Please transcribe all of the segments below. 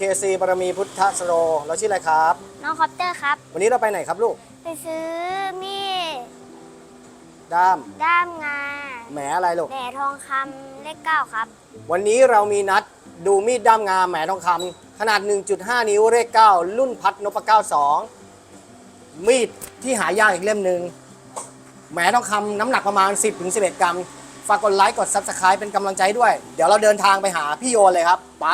KC บารมีพุทธสโรเราชื่ออะไรครับ น้องคอปเตอร์ครับ วันนี้เราไปไหนครับลูก ไปซื้อมีดด้าม ด้ามงาแหมอะไรลูก แหนทองคำเลขเก้าครับ วันนี้เรามีนัดดูมีดด้ามงาแหมทองคำขนาด 1.5 นิ้วเลข9รุ่นพัดนพเก้า2มีดที่หายากอีกเล่มหนึ่งแหมทองคำน้ำหนักประมาณ 10-11 กรัม ฝากกดไลค์กด Subscribe เป็นกำลังใจด้วย เดี๋ยวเราเดินทางไปหาพี่โยนเลยครับ ไป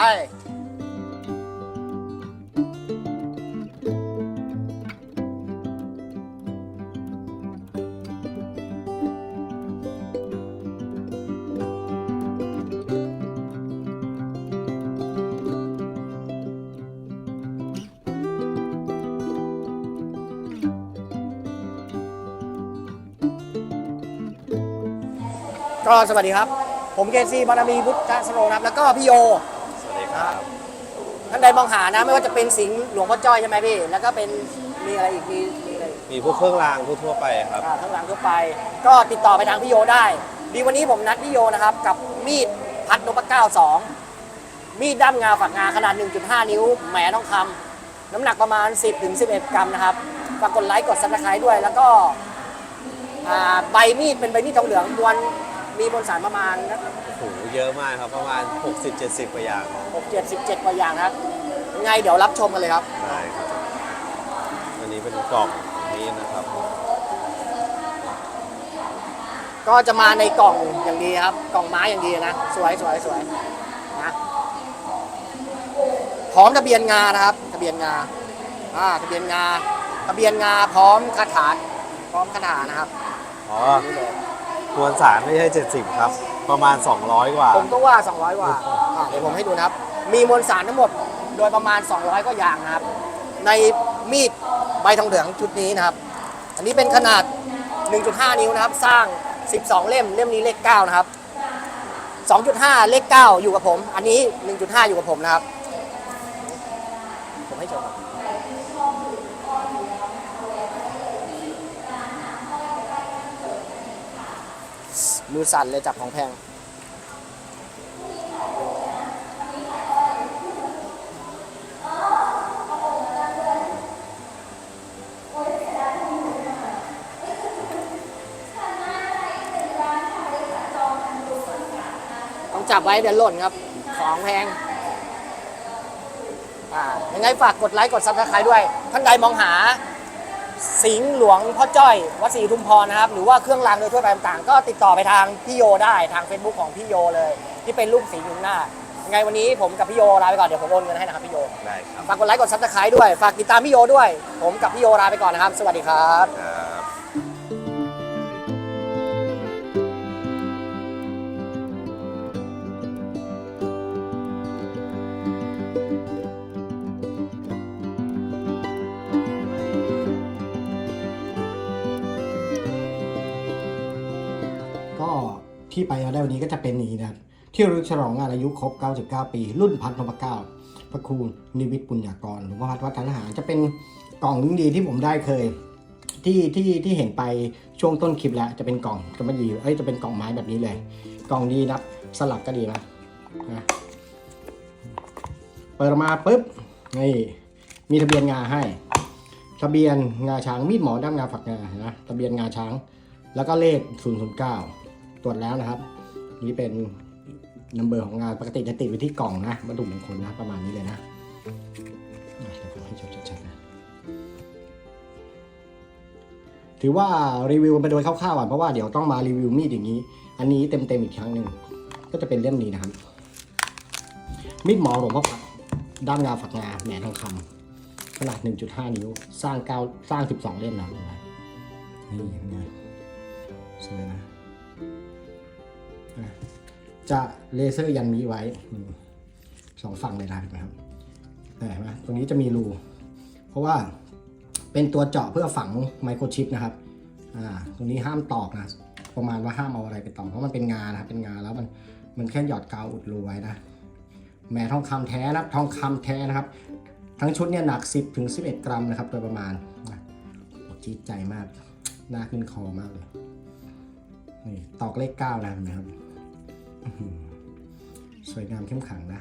ก็สวัสดีครับ ผมเกซีบารมีพุทธสโรนะครับแล้วก็พี่โยสวัสดีครับท่านใดมองหานะไม่ว่าจะเป็นสิงห์หลวงพ่อจ้อยใช่ไหมพี่ แล้วก็เป็นมีอะไรอีกมีมีอะไรอีกมีพวกเครื่องรางทั่วๆไปครับ อ่าข้างหลังทั่วไป ก็ติดต่อไปทางพี่โยได้ ดีวันนี้ผมนัดพี่โยนะครับกับมีดพัดนพเก้าสองมีดด้ามงาฝักงาขนาด 1.5 นิ้วแหมทองคำน้ำหนักประมาณ 10-11 กรัมนะครับฝากกดไลค์กดซับสไครต์ด้วย แล้วก็อ่าใบมีดเป็นใบมีดทองเหลืองมวล มีมวลสารประมาณโอ้โหเยอะมากครับประมาณ 60-70กว่าอย่าง6 7 17กว่าอย่างนะครับยังไงเดี๋ยวรับชมกันเลยครับ ได้ครับอันนี้เป็นกล่องนี้นะครับก็จะมาในกล่องอย่างดีครับ กล่องไม้อย่างดีนะ สวยสวยสวยนะพร้อมทะเบียนงานะครับ ทะเบียนงาอ่าทะเบียนงา ทะเบียนงาพร้อมคาถาพร้อมคาถานะครับอ๋อ นี่เลย มวลสารไม่ใช่ 70 ครับ ประมาณ 200 กว่า ผมก็ว่า 200 กว่าอ่าเดี๋ยวผมให้ดูนะครับ มีมวลสารทั้งหมดโดยประมาณ 200 กว่าอย่างนะครับ ในมีดใบทองเหลืองชุดนี้นะครับ อันนี้เป็นขนาด 1.5 นิ้วนะครับ สร้าง 12 เล่ม เล่มนี้เลข 9 นะครับ 2.5 เลข 9 อยู่กับผม อันนี้ 1.5 อยู่กับผมนะครับ ผมให้ชม มือสั่นเลยจับของแพง ต้องจับไว้เดี๋ยวหล่นครับ ของแพง อ่า ยังไงฝากกดไลค์กดซับสไครต์ด้วย ท่านใดมองหา สิงห์หลวงพ่อจ้อยวัดศรีทุมพรนะครับ หรือว่าเครื่องรางโดยทั่วไปต่างๆ ก็ติดต่อไปทางพี่โยได้ทาง Facebook ของพี่โยเลย ที่เป็นรูปสิงห์อยู่ข้างหน้ายังไงวันนี้ผมกับพี่โยลาไปก่อนเดี๋ยวผมโอนเงินให้นะครับพี่โยได้ครับฝากกดไลค์กดซับสไครต์ด้วย ฝากติดตามพี่โยด้วย ผมกับพี่โยลาไปก่อนนะครับ สวัสดีครับครั ที่ไปได้วันนี้ก็จะเป็นนี้นะครับที่ระลึกฉลองงานอายุครบ 99 ปี รุ่นพันนพเก้าพระครูนิวิทย์ปุญญากรหลวงพ่อพัดวัดทหารจะเป็นกล่องยิ่งดีที่ผมได้เคย ที่ที่ที่เห็นไปช่วงต้นคลิปแล้วจะเป็นกล่องกำมะหยี่เอ้ยจะเป็นกล่องไม้แบบนี้เลย กล่องดีนะสลักก็ดีนะนะเปิดมาปุ๊บนี่มีทะเบียนงาให้ ทะเบียนงาช้างมีดหมอด้ามงาฝักงานะทะเบียนงาช้าง แล้วก็เลข 009 ตรวจแล้วนะครับ นี่เป็นนัมเบอร์ของงานปกติจะติดไว้ที่กล่องนะวัตถุมงคลนะประมาณนี้เลยนะเดี๋ยวผมให้ชัดๆนะถือว่ารีวิวไปโดยคร่าวๆก่อนเพราะว่าเดี๋ยวต้องมารีวิวมีดอย่างนี้ อันนี้เต็มๆอีกครั้งหนึ่งก็จะเป็นเล่มนี้นะครับ มีดหมอหลวงพ่อพัดด้ามงาฝักงาแหนทองคำขนาด 1.5 นิ้ว สร้างเก้าสร้าง 12 เล่มนะนี่เป็นไงสวยนะ จะเลเซอร์ยันมีไว้สองฝั่งเลยนะครับเห็นไหมตรงนี้จะมีรู เพราะว่าเป็นตัวเจาะเพื่อฝังไมโครชิปนะครับตรงนี้ห้ามตอกนะประมาณว่าห้ามเอาอะไรไปตอกเพราะมันเป็นงานะครับเป็นงานแล้วมันมันแค่หยอดกาวอุดรูไว้นะแหม่ทองคำแท้นะครับทองคำแท้นะครับ ทั้งชุดเนี่ยหนัก 10ถึง11 กรัมนะครับโดยประมาณนะโอ้จี๊ดใจมากน่าขึ้นคอมากเลย นี่ตอกเลขเก้านะเห็นไหมครับ สวยงามเข้มขังนะ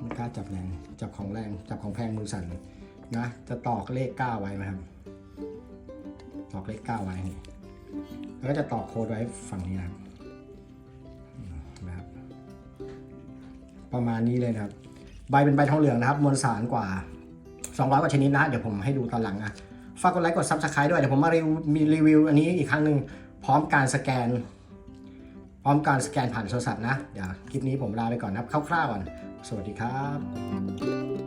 ไม่กล้าจับแรงจับของแรง จับของแพงมือสั่นนะ จะตอกเลขเก้าไว้ไหมครับ ตอกเลขเก้าไว้นี่แล้วก็จะตอกโค้ดไว้ฝั่งนี้นะครับนะครับ ประมาณนี้เลยนะครับ ใบเป็นใบทองเหลืองนะครับ มวลสารกว่า 200 กว่าชนิดนะ เดี๋ยวผมให้ดูตอนหลังนะฝากกดไลค์กด Subscribe ด้วย เดี๋ยวผมมารีวิวมีรีวิวอันนี้อีกครั้งหนึ่ง พร้อมการสแกน พร้อมการสแกนผ่านโทรศัพท์นะ เดี๋ยวคลิปนี้ผมลาไปก่อนนะครับคร่าวๆก่อน สวัสดีครับ